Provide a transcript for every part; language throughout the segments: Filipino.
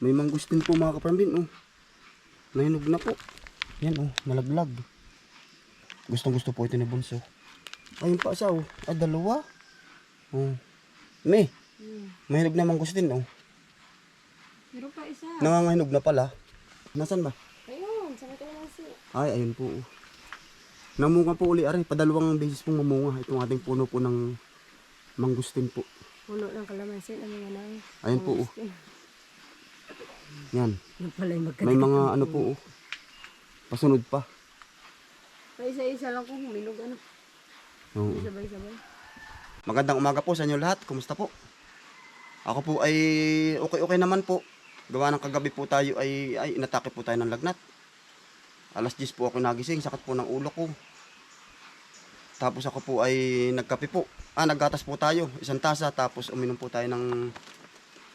May mangustin po mga kaparambin, oh. Nahinog na po. Yan, oh, nalaglag. Gustong gusto po ito ni Bunso. Ayun pa isa, oh. Ah, dalawa. Oh. May, may hinog na mangustin, oh. Meron pa isa. Nangangahinog na pala. Nasaan ba? Ayun, sa may kalamansi. Ay, ayun po. oh. Namunga po uli, aray. Padalawang beses pong mamunga. Itong ating puno po ng mangustin po. Puno ng kalamansi na mga nang. Ayun po, oh. Yan. May mga ano po, oh. Pasunod pa. May isa-isa lang kung humilog ano. Oo. Sabay-sabay. Magandang umaga po sa inyo lahat. Kumusta po? Ako po ay okay-okay naman po. Gawa ng kagabi po tayo ay, ay inatake po tayo ng lagnat. Alas 10 po ako nagising, sakit po ng ulo ko. Tapos ako po ay nagkape po. Ah, naggatas po tayo, isang tasa, tapos uminom po tayo ng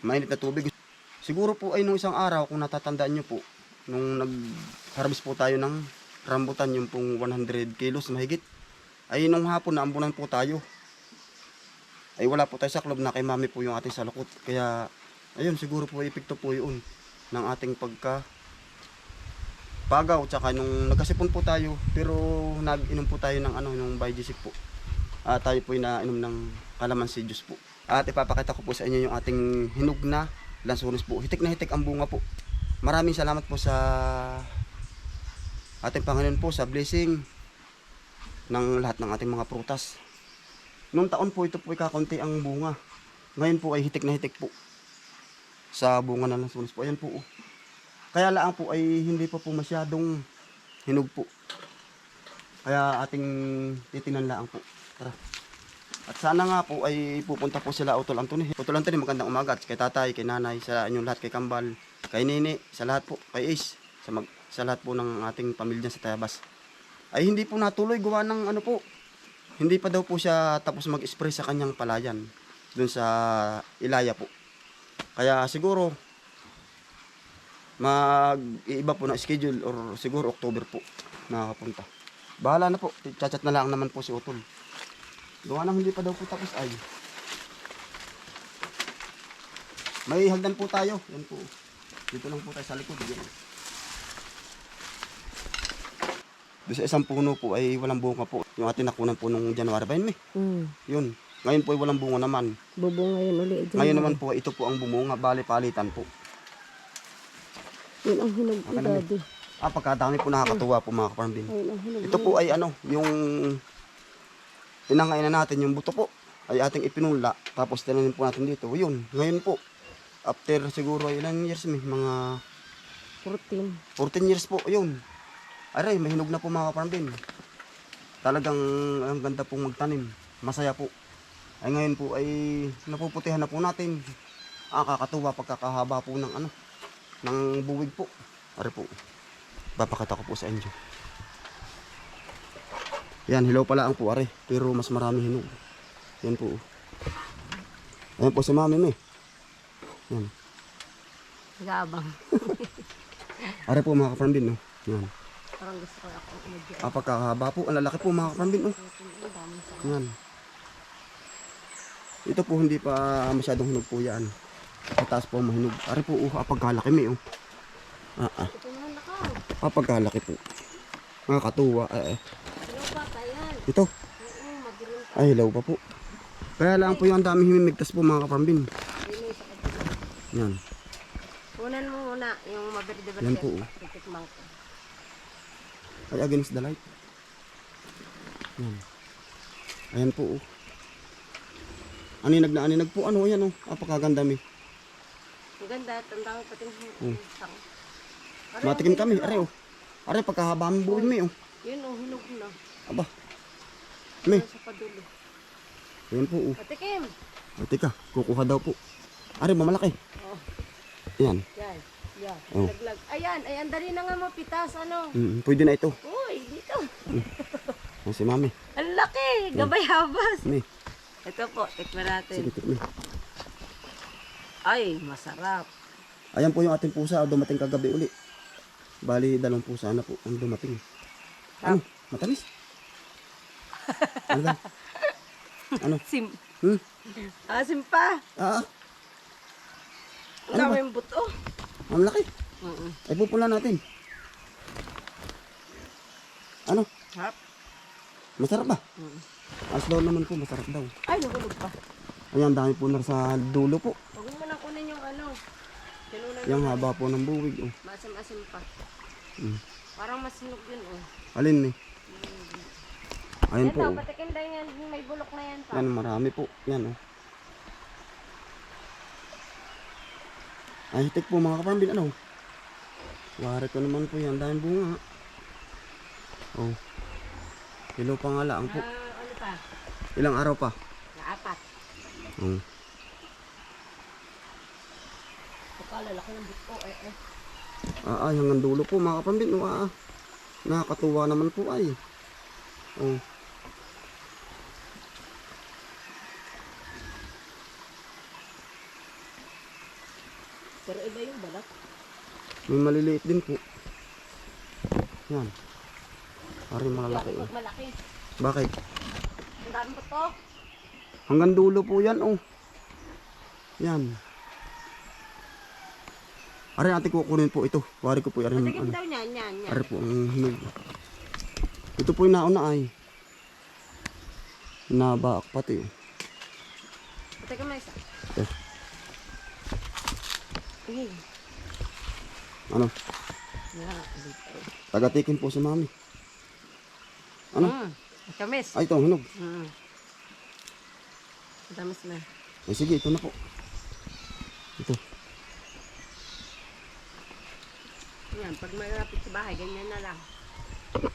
mainit na tubig. Siguro po ay nung isang araw, kung natatandaan nyo po, nung nag-harvest po tayo ng rambutan, yung pong 100 kilos mahigit, ay nung hapon na po tayo ay wala po tayo sa club na kay mami po yung ating salukot. Kaya, ayun, siguro po epekto po yun ng ating pagka pagaw. Tsaka nung nagkasipon po tayo, pero nag-inom po tayo ng ano, ng Biogesic po. At tayo po inainom ng calamansi juice po. At ipapakita ko po sa inyo yung ating hinog na lansones po. Hitik na hitik ang bunga po. Maraming salamat po sa ating Panginoon po sa blessing ng lahat ng ating mga prutas. Noong taon po ito po ay kakunti ang bunga. Ngayon po ay hitik na hitik po. Sa bunga ng lansones po. Ayan po. oh. Kaya lang po ay hindi pa po masyadong hinog po. Kaya ating titinan lang po. Tara. At sana nga po ay pupunta po sila Utol Anthony. Utol Anthony, magandang umaga. At Kay tatay, kay nanay, sa inyong lahat, kay Kambal, kay Nini, sa lahat po, kay Ace, sa, mag, sa lahat po ng ating pamilya sa Tayabas. Ay hindi po natuloy gawa ng ano po, hindi pa daw po siya tapos mag-spray sa kanyang palayan dun sa Ilaya po. Kaya siguro mag iba po na schedule or siguro October po nakakapunta. Bahala na po. Chat-chat na lang naman po si Utol. Gawa nang hindi pa daw po tapos ay. May hagdan po tayo. Yan po. Dito lang po tayo sa likod. Yan. Doon sa isang puno po ay walang bunga po. Yung ating nakunan po nung January ba yun, May? Hmm. Yun. Ngayon po ay walang bunga naman. Bubong ngayon uli. dyan. Ngayon naman po, ito po ang bumunga. Bali, palitan po. Yun ang hinog na, daddy. Ah, pagkadami po nakakatuwa po mga kaparambin. Ito po ay ano, yung tinangain na natin yung buto po ay ating ipinula tapos tinanim po natin dito. Yun, ngayon po after siguro ilang years may mga 14. 14 years po yun. Aray, may hinog na po mga kaparambin. Talagang ang ganda pong magtanim. Masaya po. Ay ngayon po ay napuputihan na po natin. Ah, kakatuwa pagkakahaba po ng ano, ng buwig po. Aray po. Papakita ko po sa inyo. Yan, hilaw pala ang po are. Pero mas marami hinog. Yan po. Ayan po si mami me. Yan. Gabang. Are po mga kaparambin, no? Yan. Parang gusto ko ako umedyo. Ah, pagkakahaba po. Ang lalaki po mga kaparambin, no? Yan. Ito po hindi pa masyadong hinog po yan. Sa taas po mahinog. Ari po, uh, ah, pagkalaki may oh. Ah, ah. Ito naman ako. Ah, pagkalaki po. Nakakatuwa. Eh, eh. Ito. Ay, hilaw pa po. Kaya lang po yung ang daming himimigtas po mga kabila. Yan. Kunan mo muna yung maberde-berde. Yan po, oh. Titikmang ko. Ay, against the light. Yan. Ayan po. Oh. Aninag na aninag po. Ano yan oh. Apakaganda mi. Ang ganda. Tanda ko pati Hmm. Matikim kami. Are oh. Are pagkahaba ang buwin mi oh. Yun oh, hinog na. Aba. Mi. Nasa padulo. Ayan po oh. Patikim. O, teka, kukuha daw po. Ari, mamalaki. Oh, Yan. yan. Yan. Oh. Laglag. Ayan, ay andali na nga mapitas ano. Mm, pwede na ito. Uy, dito. Yan si mami. Ang laki. Gabay habas. Mi, Ito po, tikman natin. sige, tikmi. Ay, masarap. Ayan po yung ating pusa. Dumating kagabi uli. Bali, dalawang pusa na po ang dumating. Ano? Matamis? Ano daw? Ano? Sim. Hmm? Ah, simpa. Ah, Ang Ano ba? daming buto. Ang laki. Mm Ay pupula natin. Ano? Harap. Masarap ba? Mm. As daw naman po, masarap daw. Ay, nahulog pa. Ayan, dami po na sa dulo po. Huwag mo na kunin yung haba po ng buwig. Oh. Masim-asim pa. Mm. Parang masinog yun oh. Alin eh? Ayan Yan po. daw, oh. patikin daw yan. May bulok na yan pa. Yan, marami po. Yan, oh. Ay, hitik po mga kapambin, ano? Wari ko naman po yan, daming bunga. Oh. Kilo pa nga lang po. Ah, ano pa? Ilang araw pa? Naapat. Oh. Baka lalaki ng buto eh eh. Ah, ay, hanggang dulo po mga kapambin. Oh, ah, ah. Nakakatuwa naman po ay. Oh. Pero iba yung balat. May maliliit din po. Yan. Pari malalaki. Yung Oh. pag malaki. Bakit? Ang dami buto. Hanggang dulo po yan, oh. Yan. Ari natin kukunin po ito. Wari ko po ari Patikin ano. daw niyan, yan, yan. Ari po ang hinog. Ito po yung nauna ay. Nabaak pati. oh. Patikin mo isa. Eh, Eh, ano? yan. dito. Tagatikin po si mami. Ano? Mm. Kamis. Ay, ito, ang hinog. Mm. Damas na. Eh, sige, ito na po. Ito. Yan, pag malapit sa bahay, ganyan na lang.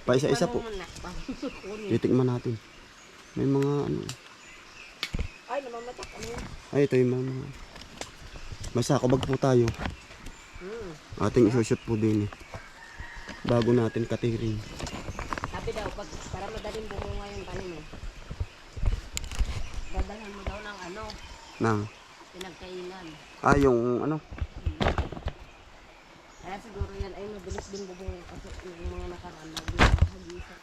Pa isa-isa po. Paano mo na? Kunin. Titikman natin. May mga ano. Ay, namamatak. Ano yun? Ay, ito yung mga... May sakobag po tayo. Mm. Ating isushoot po din eh. Bago natin katiring. Sabi daw, pag, para madaling bumunga yung tanim eh. Dadalhan mo daw ng ano, Nang. pinagkainan. Ah, yung ano. Kaya siguro yan ay mabilis din bubunga kasi yung mga nakaraan na hagisa.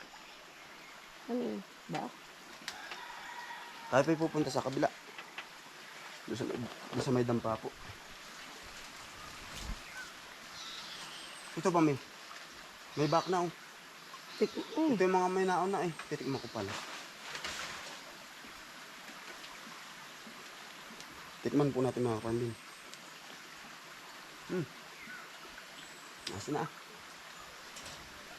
Ano yun? Ba? Tayo pa pupunta sa kabila. Doon sa, doon sa may dampa po. Ito pa may. May back na oh. Tik mm. Ito yung mga may nauna eh. Titikman ko pala. Tikman po natin mga kambing. Hmm. Nasa na ah.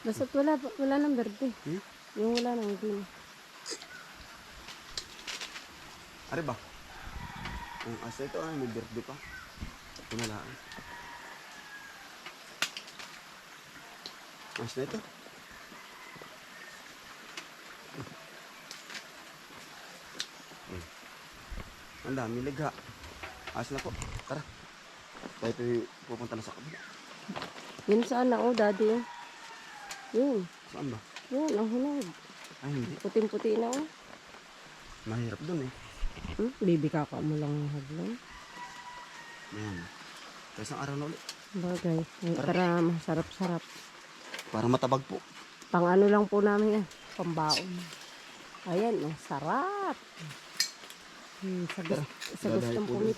Basta't wala, wala ng berde. Hmm? Yung wala ng green. Ari ba? Ang asa ito ay may birthday pa. Ito na lang. Mas na ito. Hmm. Ang dami ligha. As na po. Tara. Tayo pupunta na sa kabila. Yun saan na, oh, daddy. Yun. Saan ba? Yun, ang hinog. Ay hindi. Puting-puti na, oh. Mahirap dun eh. Hmm? Bibikaka mo lang ng haglon. Ayan. Kaya isang araw na ulit. Bagay. Ay, Para masarap-sarap. Para matabag po. Pang ano lang po namin yan. Pambaon. Ayan, oh, sarap. Hmm, sa, gus- sa gustong po doon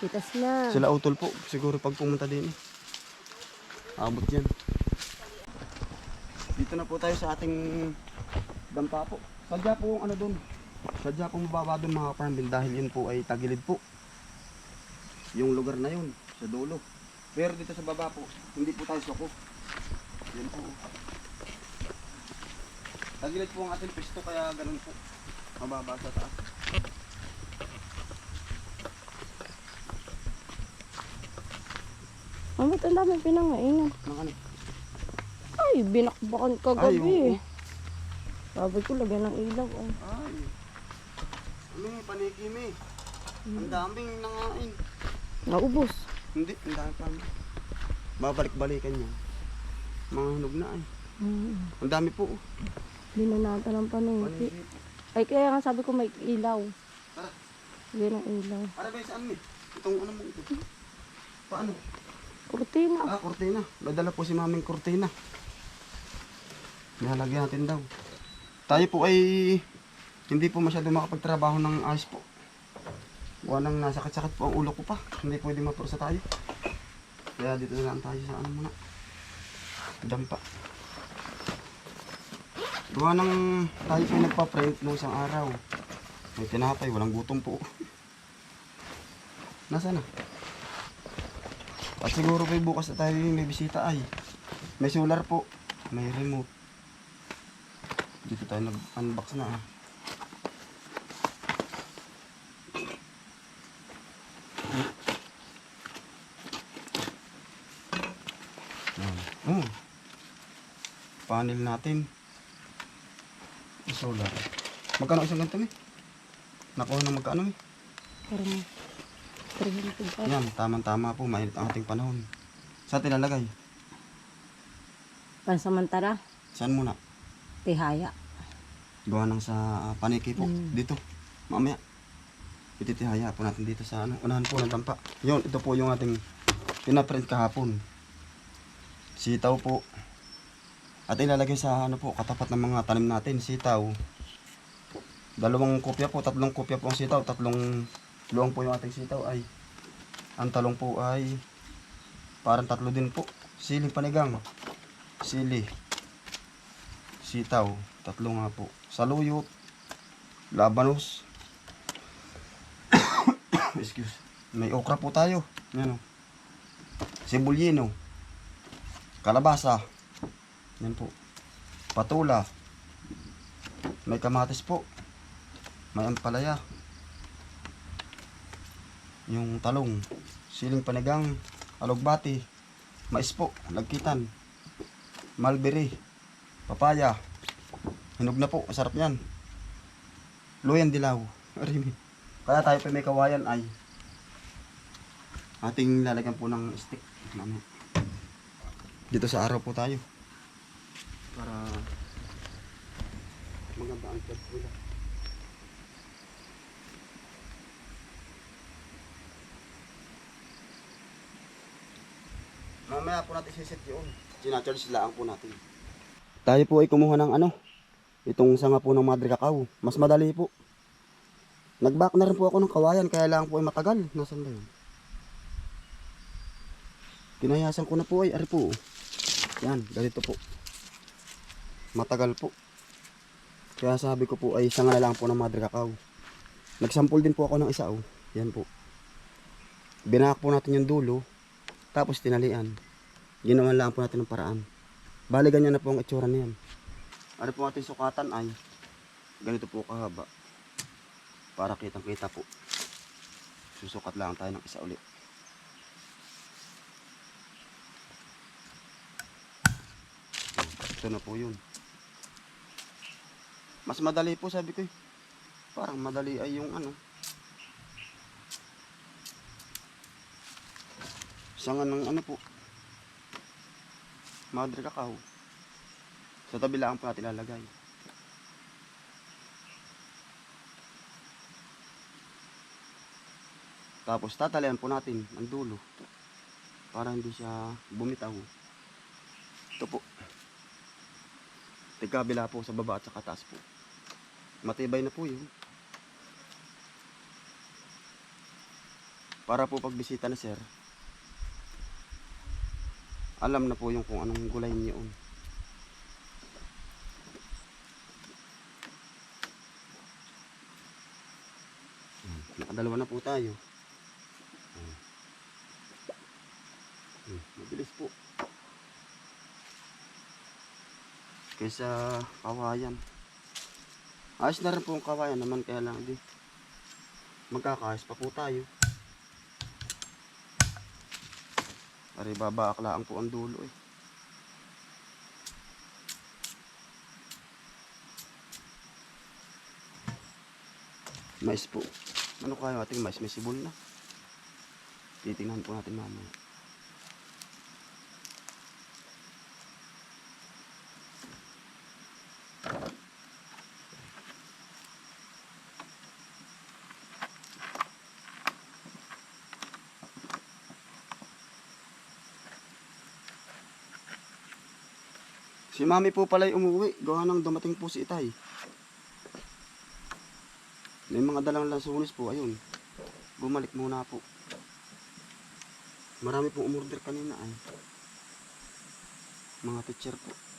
Pitas na. Sila utol po. Siguro pag pumunta din eh. Abot yan. Dito na po tayo sa ating dampa po. Sadya po yung ano doon. Sadya po mababa doon mga farmville dahil yun po ay tagilid po. Yung lugar na yun, sa dulo. Pero dito sa baba po, hindi po tayo suko. Yan po. Tagilid po ang ating pisto kaya ganun po. Mababa sa taas. Oh, ba't ang dami pinangaingan? Mga ano. Ay, binakbakan Ay, kagabi. oo. Sabi ko, lagyan ng ilaw. Oh. Ay. Ano yung paniki mi? Ang daming nangain. Naubos. Hindi, ang dami pa. Babalik-balikan yan. Mga hinog na ay. Hmm. Ang dami po. Binanata ng paniki. Paniki. Ay, kaya nga sabi ko may ilaw. Tara. Lagyan ng ilaw. Para ba saan mi? Itong ano mo ito. Paano? Kurtina. Ah, kortina. Dadala po si maming kortina. Nilalagyan natin daw. Tayo po ay hindi po masyado makapagtrabaho ng ayos po. Kuha nang nasakit-sakit po ang ulo ko pa. Hindi pwede mapurusa tayo. Kaya dito na lang tayo sa ano muna. Dampa. Gawa nang tayo po nagpa-print nung isang araw. May tinapay, walang gutom po. Nasaan na? At siguro po bukas na tayo may bisita ay. May solar po. May remote. Dito tayo nag-unbox na ah. Oh. Panel natin. Solar. Magkano isang ganito eh? Nakuha na magkano 300 pa. Yan, tamang-tama po. Mainit ang ating panahon. Sa tilalagay? Pansamantala, Saan muna? tihaya. Gawa ng sa ah, paniki po. Mm. Dito. Mamaya. Ititihaya po natin dito sa ano. Unahan po ng dampa. Yun, ito po yung ating pinaprint kahapon. Sitaw po. At ilalagay sa ano po, katapat ng mga tanim natin. Sitaw. Dalawang kopya po, tatlong kopya po ang sitaw. Tatlong luwang po yung ating sitaw ay ang talong po ay parang tatlo din po. Sili panigang. Sili. Sitaw. Tatlo nga po. Saluyot. Labanos. Excuse. May okra po tayo. Yan o. Sibulyino. Kalabasa. Yan po. Patula. May kamatis po. May ampalaya. Yung talong. Siling panigang. Alugbati. Mais po. Lagkitan. Mulberry. Papaya. Hinog na po. Masarap yan. Luyan dilaw. Arimi. Kaya tayo pa may kawayan ay ating lalagyan po ng stick. Dito sa araw po tayo. Para maganda ang church Mamaya po natin sisit yun. Sinacharge lang po natin. Tayo po ay kumuha ng ano, itong sanga po ng madre cacao. Mas madali po. Nag-back na rin po ako ng kawayan, kaya lang po ay matagal. Nasaan ba yun? Pinayasan ko na po ay, ari po. Yan, ganito po. Matagal po. Kaya sabi ko po ay sanga na lang po ng madre cacao. Nagsampol din po ako ng isa oh. Yan po. Binak po natin yung dulo. Tapos tinalian. Ginawan lang po natin ng paraan. Bali ganyan na po ang itsura niyan. Ano po ating sukatan ay ganito po kahaba. Para kitang kita po. Susukat lang tayo ng isa ulit. Ito na po yun. Mas madali po sabi ko eh. Parang madali ay yung ano. Sanga ng ano po. Madre cacao. Sa tabi lang po natin lalagay. Tapos tatalian po natin ang dulo. Para hindi siya bumitaw. Ito po. Tigabila po sa baba at sa kataas po. Matibay na po yun. Para po pagbisita na sir, alam na po yung kung anong gulay niyon. Hmm, Nakadalawa na po tayo. Hmm. Hmm, Mabilis po. Kaysa kawayan. Ayos na rin po ang kawayan naman kaya lang di. Magkakaayos pa po tayo. Pare babaaklaan po ang dulo eh. Mais po. Ano kaya ating mais? May sibol na. Titingnan po natin mamaya. Si mami po pala umuwi. Gawa nang dumating po si itay. May mga dalang lansunis po. Ayun. bumalik muna po. Marami pong umorder kanina ay. Mga teacher po.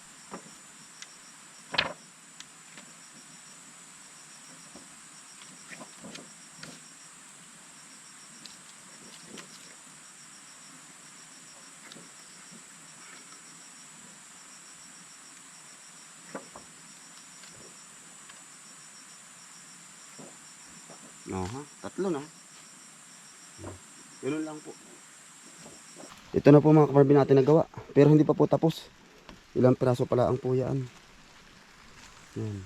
Ha? Tatlo na. Ganun lang po. Ito na po mga kabarbin natin nagawa. Pero hindi pa po tapos. Ilang piraso pala ang puyaan. Yan.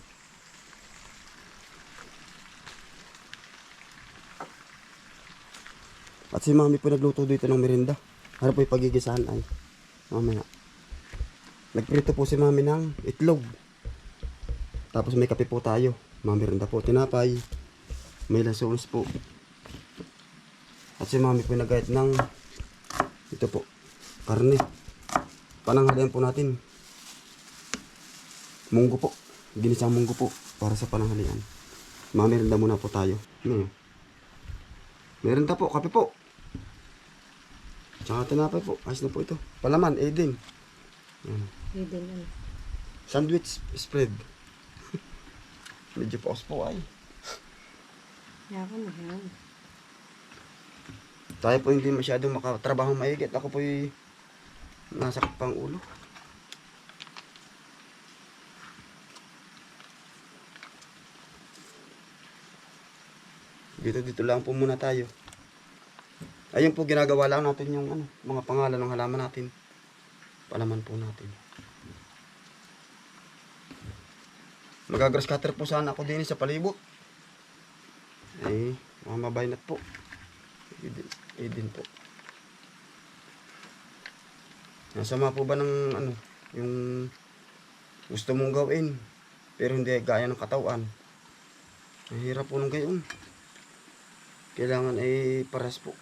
At si mami po nagluto dito ng merinda. Ano po yung pagigisahan ay. Mamaya. Nagprito po si mami ng itlog. Tapos may kape po tayo. Mga merinda po. Tinapay. May lasons po. At si mami po nagayat ng ito po. Karne. Pananghalian po natin. Munggo po. Ginisang munggo po. Para sa pananghalian. Mamerenda muna po tayo. Ano? Merenda po. Kape po. Tsaka tinapay po. Ayos na po ito. Palaman. Din. Yan. Pwede na. Sandwich spread. Medyo paus po ay. Na yan. Tayo po hindi masyadong makatrabaho maigit. Ako po yung nasakit pang ulo. Dito dito lang po muna tayo. Ayun po ginagawa lang natin yung ano, mga pangalan ng halaman natin. Palaman po natin. Magagrass cutter po sana ako din sa palibot. Eh, mga mabaynat po. Idin, idin po. Nasama po ba ng ano, yung gusto mong gawin, pero hindi gaya ng katawan. Mahirap po nung gayon. Kailangan ay pares po.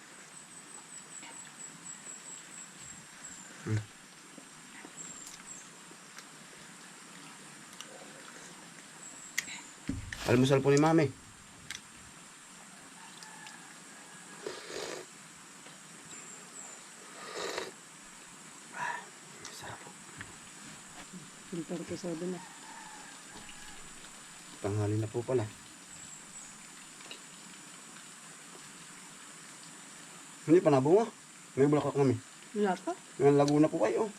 Hmm. Almusal po ni mami. Filter ko sa na. Tanghali na po pala. Hindi pa nabunga. May bulaklak kami. Wala pa. Yung Laguna po kayo.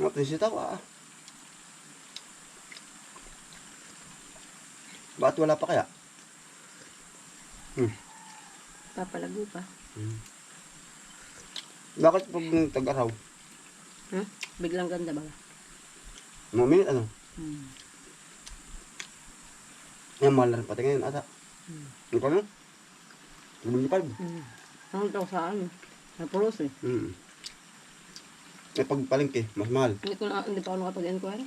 Mga tinsita pa ah. Bakit wala pa kaya? Hmm. Papalago pa. hmm. Bakit pag tag-araw? Ha? Biglang ganda ba? Mga minute ano? Hmm. Yan, mahal na pati ngayon ata. Hmm. Pa nun? 75. Hmm. Ang daw sa ano? Napulos eh. Hmm. Eh pag palengke, mas mahal. Hindi ko na, hindi pa ako nakapag-inquire.